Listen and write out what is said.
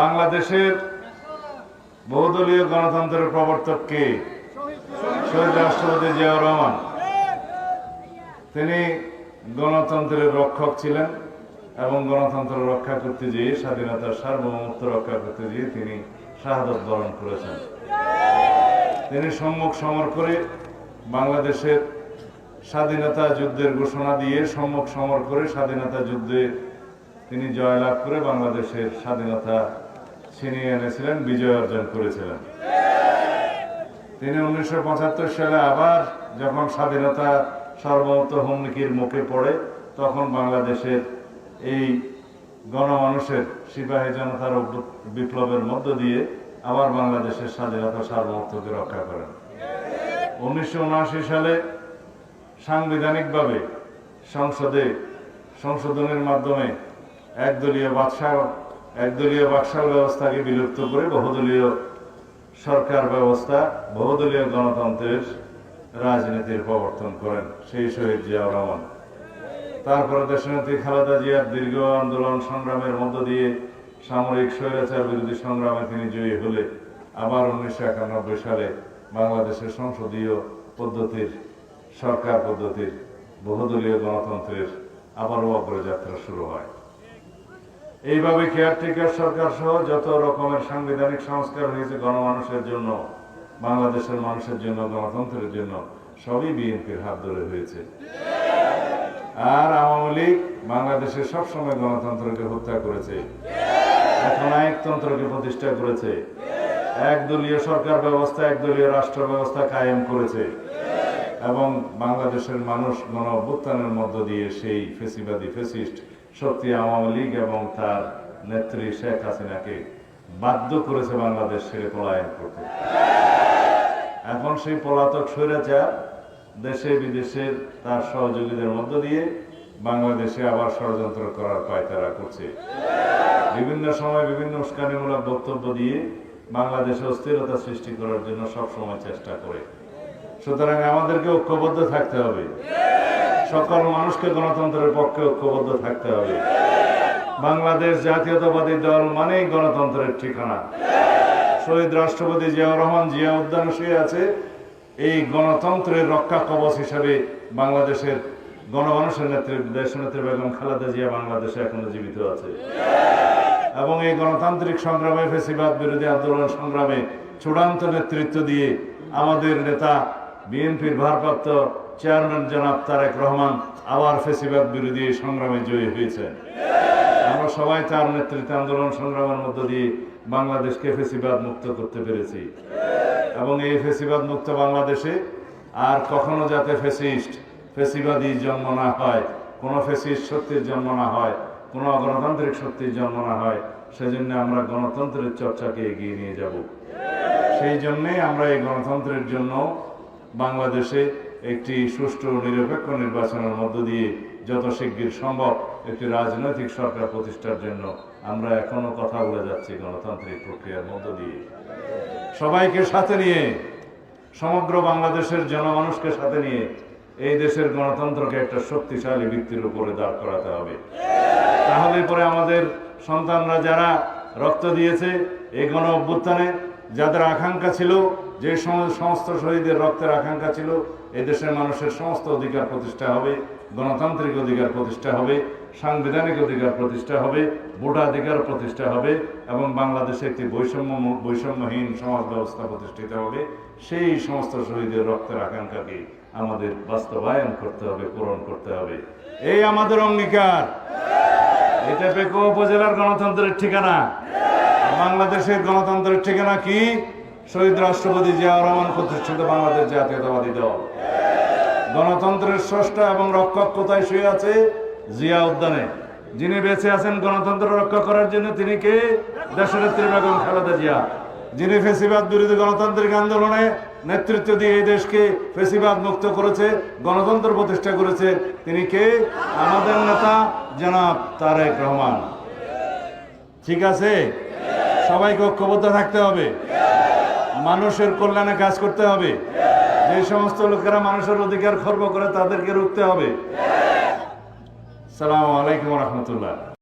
বাংলাদেশের বহুদলীয় গণতন্ত্রের প্রবর্তক কে? শহীদ রাষ্ট্রপতি জিয়াউর রহমান। তিনি গণতন্ত্রের রক্ষক ছিলেন এবং গণতন্ত্র রক্ষা করতে গিয়ে স্বাধীনতার সার্বভৌমত্ব রক্ষা করতে গিয়ে তিনি শাহাদত বরণ করেছেন। তিনি সম্মুখ সমর করে বাংলাদেশের স্বাধীনতা যুদ্ধের ঘোষণা দিয়ে সম্মুখ সমর করে স্বাধীনতা যুদ্ধে তিনি জয়লাভ করে বাংলাদেশের স্বাধীনতা ছিনিয়ে এনেছিলেন, বিজয় অর্জন করেছিলেন। তিনি উনিশশো পঁচাত্তর সালে আবার যখন স্বাধীনতা সর্বমত হুমকির মুখে পড়ে, তখন বাংলাদেশের এই গণমানুষের সিপাহী জনতার বিপ্লবের মধ্য দিয়ে আবার বাংলাদেশের স্বাধীনতা সার্বভৌমত্বকে রক্ষা করেন। উনিশশো উনআশি সালে সাংবিধানিকভাবে সংসদে, সংশোধনের মাধ্যমে একদলীয় বাদশাহ একদলীয় বাকশাল ব্যবস্থাকে বিলুপ্ত করে বহুদলীয় সরকার ব্যবস্থা, বহুদলীয় গণতন্ত্রের রাজনীতির প্রবর্তন করেন সেই শহীদ জিয়াউর রহমান। তারপরে দেশনেত্রী খালেদা জিয়ার দীর্ঘ আন্দোলন সংগ্রামের মধ্য দিয়ে সামরিক স্বৈরাচার বিরোধী সংগ্রামে তিনি জয়ী হলে আবার উনিশশো একানব্বই সালে বাংলাদেশের সংসদীয় পদ্ধতির, সরকার পদ্ধতির, বহুদলীয় গণতন্ত্রের আবারও অগ্রযাত্রা শুরু হয়। এইভাবে কেয়ারটেকার সরকার সহ যত রকমের সাংবিধানিক সংস্কার হয়েছে গণমানুষের জন্য, বাংলাদেশের মানুষের জন্য, গণতন্ত্রের জন্য, সবই বিএনপির হাত ধরে হয়েছে। আর আওয়ামী লীগ বাংলাদেশে সবসময় গণতন্ত্রকে হত্যা করেছে। এখন নায়কতন্ত্রকে প্রতিষ্ঠা করেছে। একদলীয় সরকার ব্যবস্থা, একদলীয় রাষ্ট্র ব্যবস্থা কায়েম করেছে। এবং বাংলাদেশের মানুষ গণ অভ্যুত্থানের মধ্য দিয়ে সেই ফেসিবাদী, ফেসিস্ট শক্তি আওয়ামী লীগ এবং তার নেত্রী শেখ হাসিনাকে বাধ্য করেছে বাংলাদেশ ছেড়ে পলায়ন করতে। এখন সেই পলাতক স্বৈরাচার দেশে বিদেশের তার সহযোগীদের মধ্য দিয়ে বাংলাদেশে আবার ষড়যন্ত্র করার পায়তারা করছে। বিভিন্ন সময় বিভিন্ন উস্কানিমূলক বক্তব্য দিয়ে বাংলাদেশে অস্থিরতা সৃষ্টি করার জন্য সব সময় চেষ্টা করে। সুতরাং আমাদেরকে ঐক্যবদ্ধ থাকতে হবে। সকল মানুষকে গণতন্ত্রের পক্ষে ঐক্যবদ্ধ থাকতে হবে। বাংলাদেশ জাতীয়তাবাদী দল মানেই গণতন্ত্রের ঠিকানা। শহীদ রাষ্ট্রপতি জিয়াউর রহমান জিয়া উদ্যান শুয়ে আছে। এই গণতন্ত্রের রক্ষা কবচ হিসাবে বাংলাদেশের গণমানুষের নেতৃত্ব দেশনেত্রী বেগম খালেদা জিয়া বাংলাদেশে এখনও জীবিত আছে। এবং এই গণতান্ত্রিক সংগ্রামে, ফেসিবাদ বিরোধী আন্দোলন সংগ্রামে চূড়ান্ত নেতৃত্ব দিয়ে আমাদের নেতা, বিএনপির ভারপ্রাপ্ত চেয়ারম্যান জনাব তারেক রহমান আবার ফেসিবাদ বিরোধী সংগ্রামে জয়ী হয়েছেন। আমরা সবাই তার নেতৃত্বে আন্দোলন সংগ্রামের মধ্য দিয়ে বাংলাদেশকে ফেসিবাদ মুক্ত করতে পেরেছি। এবং এই ফেসিবাদ মুক্ত বাংলাদেশে আর কখনো যাতে ফেসিস্ট, ফেসিবাদী জন্ম না হয়, কোনো ফেসিস্ট শক্তির জন্ম না হয়, কোনো গণতান্ত্রিক শক্তির জন্ম না হয়, সেজন্য আমরা গণতন্ত্রের চর্চাকে এগিয়ে নিয়ে যাব। সেই জন্যে আমরা এই গণতন্ত্রের জন্য বাংলাদেশে একটি সুষ্ঠু নিরপেক্ষ নির্বাচনের মধ্য দিয়ে যত শিগগির সম্ভব একটি রাজনৈতিক সরকার প্রতিষ্ঠার জন্য আমরা এখনও কথা বলে যাচ্ছি গণতান্ত্রিক প্রক্রিয়ার মধ্য দিয়ে। সবাইকে সাথে নিয়ে, সমগ্র বাংলাদেশের জনমানুষকে সাথে নিয়ে এই দেশের গণতন্ত্রকে একটা শক্তিশালী ভিত্তির উপরে দাঁড় করাতে হবে। তাহলে পরে আমাদের সন্তানরা যারা রক্ত দিয়েছে, এই গণ অভ্যুত্থানে যাদের আকাঙ্ক্ষা ছিল, যে সম- সমস্ত শহীদের রক্তের আকাঙ্ক্ষা ছিল এই দেশের মানুষের সমস্ত অধিকার প্রতিষ্ঠা হবে, গণতান্ত্রিক অধিকার প্রতিষ্ঠা হবে, সাংবিধানিক অধিকার প্রতিষ্ঠা হবে, ভোটাধিকার প্রতিষ্ঠা হবে, এবং বাংলাদেশে একটি বৈষম্য বৈষম্যহীন সমাজ ব্যবস্থা প্রতিষ্ঠিত হবে। সেই সমস্ত শহীদের রক্তের আকাঙ্ক্ষাকে আমাদের বাস্তবায়ন করতে হবে, পূরণ করতে হবে। এই আমাদের অঙ্গীকার। এটা পেকো উপজেলার গণতন্ত্রের ঠিকানা। বাংলাদেশের গণতন্ত্রের ঠিকানা কি? শহীদ রাষ্ট্রপতি জিয়া রহমান প্রতিষ্ঠিত বাংলাদেশ জাতীয়তাবাদী দল। গণতন্ত্রের স্রষ্টা এবং রক্ষক কোথায় শুয়ে আছে? জিয়া উদ্যানে। যিনি বেঁচে আছেন গণতন্ত্র রক্ষা করার জন্য তিনি কে? দেশনেত্রী বেগম খালেদা জিয়া। যিনি ফেসিবাদ বিরোধী গণতান্ত্রিক আন্দোলনে নেতৃত্ব দিয়ে এই দেশকে ফেসিবাদ মুক্ত করেছে, গণতন্ত্র প্রতিষ্ঠা করেছে, তিনি কে? আমাদের নেতা জনাব তারেক রহমান। ঠিক আছে? সবাইকে ঐক্যবদ্ধ থাকতে হবে। মানুষের কল্যাণে কাজ করতে হবে। যে সমস্ত লোকেরা মানুষের অধিকার খর্ব করে তাদেরকে রুখতে হবে। সালাম আলাইকুম রহমতুল্লাহ।